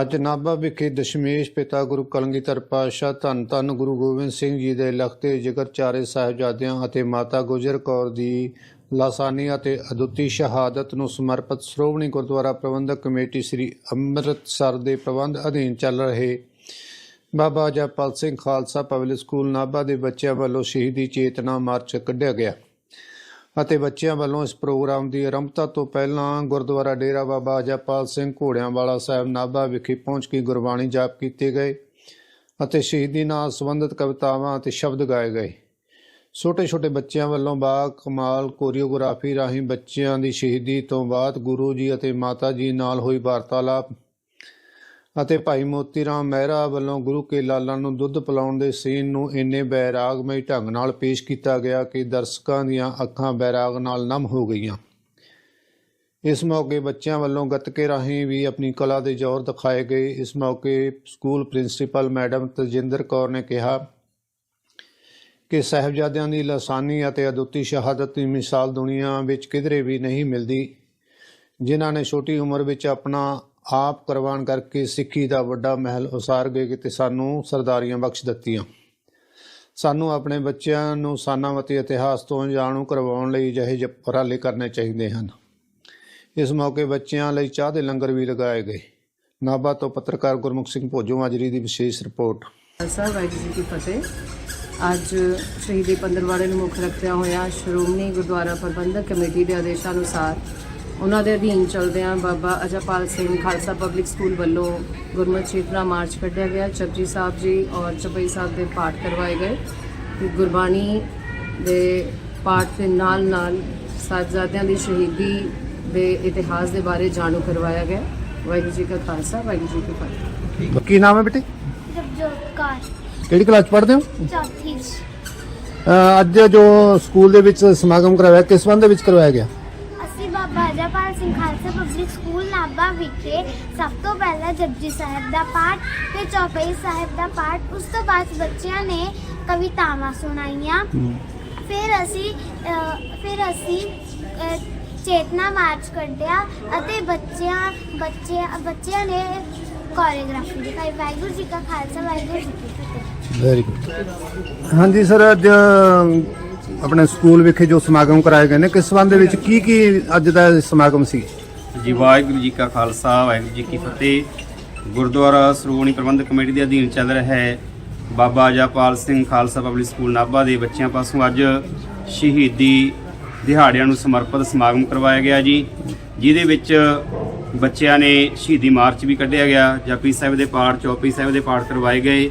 ਅੱਜ ਨਾਭਾ ਵਿਖੇ ਦਸ਼ਮੇਸ਼ ਪਿਤਾ ਗੁਰੂ ਕਲਗੀਧਰ ਪਾਤਸ਼ਾਹ ਧੰਨ ਧੰਨ ਗੁਰੂ ਗੋਬਿੰਦ ਸਿੰਘ ਜੀ ਦੇ ਲਖਤੇ ਜਿਗਰ ਚਾਰੇ ਸਾਹਿਬਜ਼ਾਦਿਆਂ ਅਤੇ ਮਾਤਾ ਗੁਜਰ ਕੌਰ ਦੀ ਲਾਸਾਨੀ ਅਤੇ ਅਦੁੱਤੀ ਸ਼ਹਾਦਤ ਨੂੰ ਸਮਰਪਿਤ ਸ਼੍ਰੋਮਣੀ ਗੁਰਦੁਆਰਾ ਪ੍ਰਬੰਧਕ ਕਮੇਟੀ ਸ੍ਰੀ ਅੰਮ੍ਰਿਤਸਰ ਦੇ ਪ੍ਰਬੰਧ ਅਧੀਨ ਚੱਲ ਰਹੇ ਬਾਬਾ ਜਪਾਲ ਸਿੰਘ ਖਾਲਸਾ ਪਬਲਿਕ ਸਕੂਲ ਨਾਭਾ ਦੇ ਬੱਚਿਆਂ ਵੱਲੋਂ ਸ਼ਹੀਦੀ ਚੇਤਨਾ ਮਾਰਚ ਕੱਢਿਆ ਗਿਆ। ਅਤੇ ਬੱਚਿਆਂ ਵੱਲੋਂ ਇਸ ਪ੍ਰੋਗਰਾਮ ਦੀ ਆਰੰਭਤਾ ਤੋਂ ਪਹਿਲਾਂ ਗੁਰਦੁਆਰਾ ਡੇਰਾ ਬਾਬਾ ਜਪਾਲ ਸਿੰਘ ਘੋੜਿਆਂਵਾਲਾ ਸਾਹਿਬ ਨਾਭਾ ਵਿਖੇ ਪਹੁੰਚ ਕੇ ਗੁਰਬਾਣੀ ਜਾਪ ਕੀਤੇ ਗਏ ਅਤੇ ਸ਼ਹੀਦੀ ਨਾਲ ਸੰਬੰਧਿਤ ਕਵਿਤਾਵਾਂ ਅਤੇ ਸ਼ਬਦ ਗਾਏ ਗਏ। ਛੋਟੇ ਛੋਟੇ ਬੱਚਿਆਂ ਵੱਲੋਂ ਬਾ ਕਮਾਲ ਕੋਰੀਓਗ੍ਰਾਫੀ ਰਾਹੀਂ ਬੱਚਿਆਂ ਦੀ ਸ਼ਹੀਦੀ ਤੋਂ ਬਾਅਦ ਗੁਰੂ ਜੀ ਅਤੇ ਮਾਤਾ ਜੀ ਨਾਲ ਹੋਈ ਵਾਰਤਾਲਾਪ ਅਤੇ ਭਾਈ ਮੋਤੀ ਰਾਮ ਮਹਿਰਾ ਵੱਲੋਂ ਗੁਰੂ ਕੇ ਲਾਲਾਂ ਨੂੰ ਦੁੱਧ ਪਿਲਾਉਣ ਦੇ ਸੀਨ ਨੂੰ ਇੰਨੇ ਬੈਰਾਗਮਈ ਢੰਗ ਨਾਲ ਪੇਸ਼ ਕੀਤਾ ਗਿਆ ਕਿ ਦਰਸ਼ਕਾਂ ਦੀਆਂ ਅੱਖਾਂ ਬੈਰਾਗ ਨਾਲ ਨਮ ਹੋ ਗਈਆਂ। ਇਸ ਮੌਕੇ ਬੱਚਿਆਂ ਵੱਲੋਂ ਗੱਤਕੇ ਰਾਹੀਂ ਵੀ ਆਪਣੀ ਕਲਾ ਦੇ ਜ਼ੋਰ ਦਿਖਾਏ ਗਏ। ਇਸ ਮੌਕੇ school principal madam Tajinder Kaur ਨੇ ਕਿਹਾ ਕਿ ਸਾਹਿਬਜ਼ਾਦਿਆਂ ਦੀ ਲਾਸਾਨੀ ਅਤੇ ਅਦੁੱਤੀ ਸ਼ਹਾਦਤ ਦੀ ਮਿਸਾਲ ਦੁਨੀਆ ਵਿੱਚ ਕਿਧਰੇ ਵੀ ਨਹੀਂ ਮਿਲਦੀ। ਜਿਨ੍ਹਾਂ ਨੇ ਛੋਟੀ ਉਮਰ ਵਿੱਚ ਆਪਣਾ ਆਪ ਕੁਰਬਾਨ ਕਰਕੇ ਸਿੱਖੀ ਦਾ ਵੱਡਾ ਮਹਿਲ ਉਸਾਰ ਗਏ ਤੇ ਸਾਨੂੰ ਸਰਦਾਰੀਆਂ ਬਖਸ਼ ਦਿੱਤੀਆਂ। ਸਾਨੂੰ ਆਪਣੇ ਬੱਚਿਆਂ ਨੂੰ ਸਾਨਾਵਤੀ ਇਤਿਹਾਸ ਤੋਂ ਜਾਣੂ ਕਰਵਾਉਣ ਲਈ ਜਿਹੇ ਉਪਰਾਲੇ ਕਰਨੇ ਚਾਹੀਦੇ ਹਨ। ਇਸ ਮੌਕੇ ਬੱਚਿਆਂ ਲਈ ਚਾਹ ਦੇ ਲੰਗਰ ਵੀ ਲਗਾਏ ਗਏ। ਨਾਭਾ ਤੋਂ ਪੱਤਰਕਾਰ ਗੁਰਮੁਖ ਸਿੰਘ ਭੋਜੋ ਮਾਜਰੀ ਦੀ ਵਿਸ਼ੇਸ਼ ਰਿਪੋਰਟ। ਖਾਲਸਾ, ਵਾਹਿਗੁਰੂ ਜੀ ਕੀ ਫਤਿਹ। ਅੱਜ ਸ਼ਹੀਦੀ ਪੰਦਰਵਾੜੇ ਨੂੰ ਮੁੱਖ ਰੱਖਦਿਆਂ ਹੋਇਆ ਸ਼੍ਰੋਮਣੀ ਗੁਰਦੁਆਰਾ ਪ੍ਰਬੰਧਕ ਕਮੇਟੀ ਦੇ ਆਦੇਸ਼ਾਂ ਅਨੁਸਾਰ ਉਹਨਾਂ ਦੇ ਅਧੀਨ ਚੱਲਦਿਆਂ ਬਾਬਾ ਅਜਪਾਲ ਸਿੰਘ ਖਾਲਸਾ ਪਬਲਿਕ ਸਕੂਲ ਵੱਲੋਂ ਗੁਰਮਤਿ ਚੇਤਨਾ ਮਾਰਚ ਕੱਢਿਆ ਗਿਆ। ਜਪਜੀ ਸਾਹਿਬ ਜੀ ਔਰ ਚਪਈ ਸਾਹਿਬ ਦੇ ਪਾਠ ਕਰਵਾਏ ਗਏ। ਤੇ ਗੁਰਬਾਣੀ ਦੇ ਪਾਠ ਦੇ ਨਾਲ ਨਾਲ ਸਾਹਿਬਜ਼ਾਦਿਆਂ ਦੀ ਸ਼ਹੀਦੀ ਦੇ ਇਤਿਹਾਸ ਦੇ ਬਾਰੇ ਜਾਣੂ ਕਰਵਾਇਆ ਗਿਆ। ਵਾਹਿਗੁਰੂ ਜੀ ਕਾ ਖਾਲਸਾ ਵਾਹਿਗੁਰੂ ਜੀ ਕੀ ਫਤਿਹ। ਕੀ ਨਾਮ ਹੈ ਬੇਟੇ? ਜਗਜੋਤ ਕੌਰ। ਕਿਹੜੀ ਕਲਾਸ ਪੜ੍ਹਦੇ ਹੋ? ਚੌਥੀ। ਅੱਜ ਜੋ ਸਕੂਲ ਦੇ ਵਿੱਚ ਸਮਾਗਮ ਕਰਵਾਇਆ ਕਿਸ ਸੰਬੰਧ ਦੇ ਵਿੱਚ ਕਰਵਾਇਆ ਗਿਆ? ਅਜਾਪਾਲ ਸਿੰਘ ਖਾਲਸਾ ਪਬਲਿਕ ਸਕੂਲ ਨਾਭਾ ਵਿਖੇ ਸਭ ਤੋਂ ਪਹਿਲਾਂ ਜਪਜੀ ਸਾਹਿਬ ਦਾ ਪਾਠ ਤੇ ਚੌਪਈ ਸਾਹਿਬ ਦਾ ਪਾਠ ਉਸ ਤੋਂ ਬਾਅਦ ਬੱਚਿਆਂ ਨੇ ਕਵਿਤਾਵਾਂ ਸੁਣਾਈਆਂ। ਫਿਰ ਅਸੀਂ ਫਿਰ ਅਸੀਂ ਚੇਤਨਾ ਮਾਰਚ ਕੱਢਿਆ ਅਤੇ ਬੱਚਿਆਂ ਬੱਚੇ ਬੱਚਿਆਂ ਨੇ ਕੋਰੀਓਗ੍ਰਾਫੀ ਦਿਖਾਈ। ਵਾਹਿਗੁਰੂ ਜੀ ਕਾ ਖਾਲਸਾ ਵਾਹਿਗੁਰੂ ਜੀ ਕੀ ਫਤਿਹ। ਵੈਰੀ ਗੁੱਡ ਹਾਂਜੀ ਸਰ ਅੱਜ ਆਪਣੇ ਸਕੂਲ ਵਿਖੇ ਜੋ ਸਮਾਗਮ ਕਰਾਏ ਗਏ ਨੇ ਕਿਸ ਸੰਬੰਧ ਦੇ ਵਿੱਚ ਕੀ ਕੀ ਅੱਜ ਦਾ ਸਮਾਗਮ ਸੀ? ਜੀ ਵਾਹਿਗੁਰੂ ਜੀ ਕਾ ਖਾਲਸਾ ਵਾਹਿਗੁਰੂ ਜੀ ਕੀ ਫਤਿਹ। ਗੁਰਦੁਆਰਾ ਸ਼੍ਰੋਮਣੀ ਪ੍ਰਬੰਧਕ ਕਮੇਟੀ ਦੇ ਅਧੀਨ ਚੱਲ ਰਿਹਾ ਹੈ। ਬਾਬਾ ਜਪਾਲ ਸਿੰਘ ਖਾਲਸਾ ਪਬਲਿਕ ਸਕੂਲ ਨਾਭਾ ਦੇ ਬੱਚਿਆਂ ਪਾਸੋਂ ਅੱਜ ਸ਼ਹੀਦੀ ਦਿਹਾੜਿਆਂ ਨੂੰ ਸਮਰਪਿਤ ਸਮਾਗਮ ਕਰਵਾਇਆ ਗਿਆ ਜੀ। ਜਿਹਦੇ ਵਿੱਚ ਬੱਚਿਆਂ ਨੇ ਸ਼ਹੀਦੀ ਮਾਰਚ ਵੀ ਕੱਢਿਆ ਗਿਆ ਜਪੀ ਸਾਹਿਬ ਦੇ ਪਾਠ ਚੌਪਈ ਸਾਹਿਬ ਦੇ ਪਾਠ ਕਰਵਾਏ ਗਏ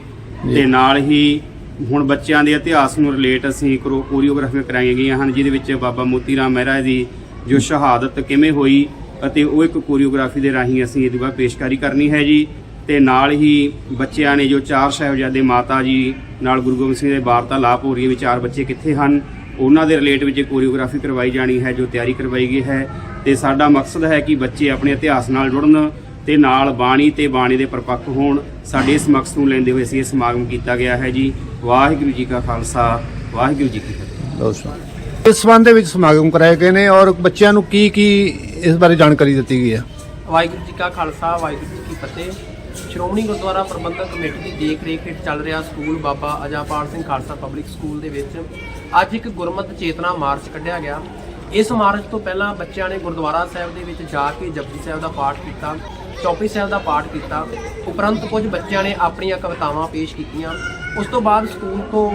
ਤੇ ਨਾਲ ਹੀ ਹੁਣ ਬੱਚਿਆਂ ਦੇ ਇਤਿਹਾਸ ਨੂੰ ਰਿਲੇਟ ਅਸੀਂ ਕਰੋ ਕੋਰੀਓਗ੍ਰਾਫੀਆਂ ਕਰਾਈਆਂ ਗਈਆਂ ਹਨ, ਜਿਹਦੇ ਵਿੱਚ ਬਾਬਾ ਮੋਤੀ ਰਾਮ ਮਹਿਰਾ ਦੀ ਜੋ ਸ਼ਹਾਦਤ ਕਿਵੇਂ ਹੋਈ ਅਤੇ ਉਹ ਇੱਕ ਕੋਰੀਓਗ੍ਰਾਫੀ ਦੇ ਰਾਹੀਂ ਅਸੀਂ ਇਹਦੀ ਬਾਅਦ ਪੇਸ਼ਕਾਰੀ ਕਰਨੀ ਹੈ ਜੀ। ਤੇ ਨਾਲ ਹੀ ਬੱਚਿਆਂ ਨੇ ਜੋ ਚਾਰ ਸਾਹਿਬਜ਼ਾਦੇ ਮਾਤਾ ਜੀ ਨਾਲ ਗੁਰੂ ਗੋਬਿੰਦ ਸਿੰਘ ਦੇ ਵਾਰਤਾਲਾਪ ਹੋ ਰਹੀ ਹੈ ਵੀ ਚਾਰ ਬੱਚੇ ਕਿੱਥੇ ਹਨ, ਉਹਨਾਂ ਦੇ ਰਿਲੇਟ ਵਿੱਚ ਕੋਰੀਓਗ੍ਰਾਫੀ ਕਰਵਾਈ ਜਾਣੀ ਹੈ, ਜੋ ਤਿਆਰੀ ਕਰਵਾਈ ਗਈ ਹੈ। ਤੇ ਸਾਡਾ ਮਕਸਦ ਹੈ ਕਿ ਬੱਚੇ ਆਪਣੇ ਇਤਿਹਾਸ ਨਾਲ ਜੁੜਨ ਤੇ ਨਾਲ ਬਾਣੀ ਤੇ ਬਾਣੀ ਦੇ ਪਰਪੱਕ ਹੋਣ ਸਾਡੇ ਇਸ ਮਕਸਦ ਨੂੰ ਲੈਂਦੇ ਹੋਏ ਅਸੀਂ ਇਹ ਸਮਾਗਮ ਕੀਤਾ ਗਿਆ ਹੈ ਜੀ। ਵਾਹਿਗੁਰੂ ਜੀ ਕਾ ਖਾਲਸਾ ਵਾਹਿਗੁਰੂ ਜੀ ਕੀ ਫਤਿਹ। ਇਸ ਸੰਬੰਧ ਦੇ ਵਿੱਚ ਸਮਾਗਮ ਕਰਾਏ ਗਏ ਨੇ ਔਰ ਬੱਚਿਆਂ ਨੂੰ ਕੀ ਕੀ ਇਸ ਬਾਰੇ ਜਾਣਕਾਰੀ ਦਿੱਤੀ ਗਈ ਹੈ? ਵਾਹਿਗੁਰੂ ਜੀ ਕਾ ਖਾਲਸਾ ਵਾਹਿਗੁਰੂ ਜੀ ਕੀ ਫਤਿਹ। ਸ਼੍ਰੋਮਣੀ ਗੁਰਦੁਆਰਾ ਪ੍ਰਬੰਧਕ ਕਮੇਟੀ ਦੀ ਦੇਖ ਰੇਖ ਹੇਠ ਚੱਲ ਰਿਹਾ school Baba Ajapal Singh Khalsa public school ਦੇ ਵਿੱਚ ਅੱਜ ਇੱਕ ਗੁਰਮਤਿ ਚੇਤਨਾ ਮਾਰਚ ਕੱਢਿਆ ਗਿਆ। ਇਸ ਮਾਰਚ ਤੋਂ ਪਹਿਲਾਂ ਬੱਚਿਆਂ ਨੇ ਗੁਰਦੁਆਰਾ ਸਾਹਿਬ ਦੇ ਵਿੱਚ ਜਾ ਕੇ ਜਪਜੀ ਸਾਹਿਬ ਦਾ ਪਾਠ ਕੀਤਾ। ਚੌਪੀ ਸਾਹਿਬ ਦਾ ਪਾਠ ਕੀਤਾ। ਉਪਰੰਤ ਕੁਝ ਬੱਚਿਆਂ ਨੇ ਆਪਣੀਆਂ ਕਵਿਤਾਵਾਂ ਪੇਸ਼ ਕੀਤੀਆਂ। ਉਸ ਤੋਂ ਬਾਅਦ ਸਕੂਲ ਤੋਂ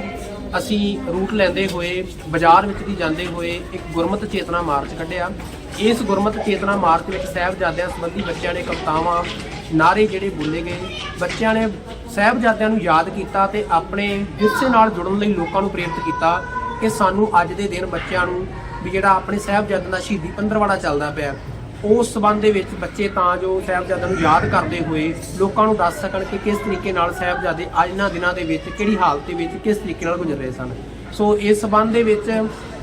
ਅਸੀਂ ਰੂਟ ਲੈਂਦੇ ਹੋਏ, ਬਾਜ਼ਾਰ ਵਿੱਚ ਦੀ ਜਾਂਦੇ ਹੋਏ ਇੱਕ ਗੁਰਮਤਿ ਚੇਤਨਾ ਮਾਰਚ ਕੱਢਿਆ। ਇਸ ਗੁਰਮਤਿ ਚੇਤਨਾ ਮਾਰਚ ਵਿੱਚ ਸਾਹਿਬਜ਼ਾਦਿਆਂ ਸੰਬੰਧੀ ਬੱਚਿਆਂ ਨੇ ਕਵਿਤਾਵਾਂ ਨਾਰੇ ਜਿਹੜੇ ਬੋਲੇ ਗਏ। ਬੱਚਿਆਂ ਨੇ ਸਾਹਿਬਜ਼ਾਦਿਆਂ ਨੂੰ ਯਾਦ ਕੀਤਾ ਤੇ ਆਪਣੇ ਵਿਰਸੇ ਨਾਲ ਜੁੜਨ ਲਈ ਲੋਕਾਂ ਨੂੰ ਪ੍ਰੇਰਿਤ ਕੀਤਾ ਕਿ ਸਾਨੂੰ ਅੱਜ ਦੇ ਦਿਨ ਬੱਚਿਆਂ ਨੂੰ ਵੀ ਜਿਹੜਾ ਆਪਣੇ ਸਾਹਿਬਜ਼ਾਦਿਆਂ ਦਾ ਸ਼ਹੀਦੀ ਪੰਦਰਵਾੜਾ ਚੱਲਦਾ ਪਿਆ। ਉਸ ਸਬੰਧ ਦੇ ਵਿੱਚ ਬੱਚੇ ਤਾਂ ਜੋ ਸਾਹਿਬਜ਼ਾਦਿਆਂ ਨੂੰ ਯਾਦ ਕਰਦੇ ਹੋਏ ਲੋਕਾਂ ਨੂੰ ਦੱਸ ਸਕਣ ਕਿ ਕਿਸ ਤਰੀਕੇ ਨਾਲ ਸਾਹਿਬਜ਼ਾਦੇ ਅੱਜ ਇਹਨਾਂ ਦਿਨਾਂ ਦੇ ਵਿੱਚ ਕਿਹੜੀ ਹਾਲਤ ਦੇ ਵਿੱਚ ਕਿਸ ਤਰੀਕੇ ਨਾਲ ਗੁਜ਼ਰ ਰਹੇ ਸਨ। ਸੋ ਇਸ ਸਬੰਧ ਦੇ ਵਿੱਚ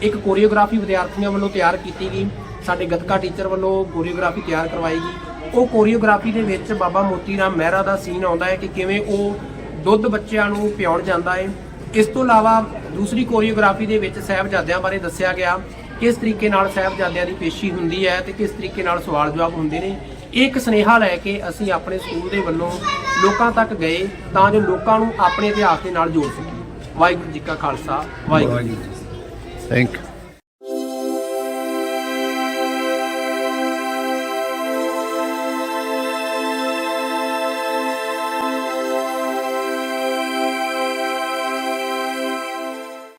ਇੱਕ ਕੋਰੀਓਗ੍ਰਾਫੀ ਵਿਦਿਆਰਥੀਆਂ ਵੱਲੋਂ ਤਿਆਰ ਕੀਤੀ ਗਈ। ਸਾਡੇ ਗੱਤਕਾ ਟੀਚਰ ਵੱਲੋਂ ਕੋਰੀਓਗ੍ਰਾਫੀ ਤਿਆਰ ਕਰਵਾਈ ਗਈ। ਉਹ ਕੋਰੀਓਗ੍ਰਾਫੀ ਦੇ ਵਿੱਚ ਬਾਬਾ ਮੋਤੀ ਰਾਮ ਮਹਿਰਾ ਦਾ ਸੀਨ ਆਉਂਦਾ ਹੈ ਕਿ ਕਿਵੇਂ ਉਹ ਦੁੱਧ ਬੱਚਿਆਂ ਨੂੰ ਪਿਆਉਣ ਜਾਂਦਾ ਹੈ। ਇਸ ਤੋਂ ਇਲਾਵਾ ਦੂਸਰੀ ਕੋਰੀਓਗ੍ਰਾਫੀ ਦੇ ਵਿੱਚ ਸਾਹਿਬਜ਼ਾਦਿਆਂ ਬਾਰੇ ਦੱਸਿਆ ਗਿਆ ਕਿਸ ਤਰੀਕੇ ਨਾਲ ਸਾਹਿਬਜ਼ਾਦਿਆਂ ਦੀ ਪੇਸ਼ੀ ਹੁੰਦੀ ਹੈ ਤੇ ਕਿਸ ਤਰੀਕੇ ਨਾਲ ਸਵਾਲ ਜਵਾਬ ਹੁੰਦੇ ਨੇ? ਇਹ ਇੱਕ ਸੁਨੇਹਾ ਲੈ ਕੇ ਅਸੀਂ ਆਪਣੇ ਸਕੂਲ ਦੇ ਵੱਲੋਂ ਲੋਕਾਂ ਤੱਕ ਗਏ ਤਾਂ ਜੋ ਲੋਕਾਂ ਨੂੰ ਆਪਣੇ ਇਤਿਹਾਸ ਦੇ ਨਾਲ ਜੋੜ ਸਕੀਏ। ਵਾਹਿਗੁਰੂ ਜੀ ਕਾ ਖਾਲਸਾ, ਵਾਹਿਗੁਰੂ ਜੀ ਥੈਂਕ ਯੂ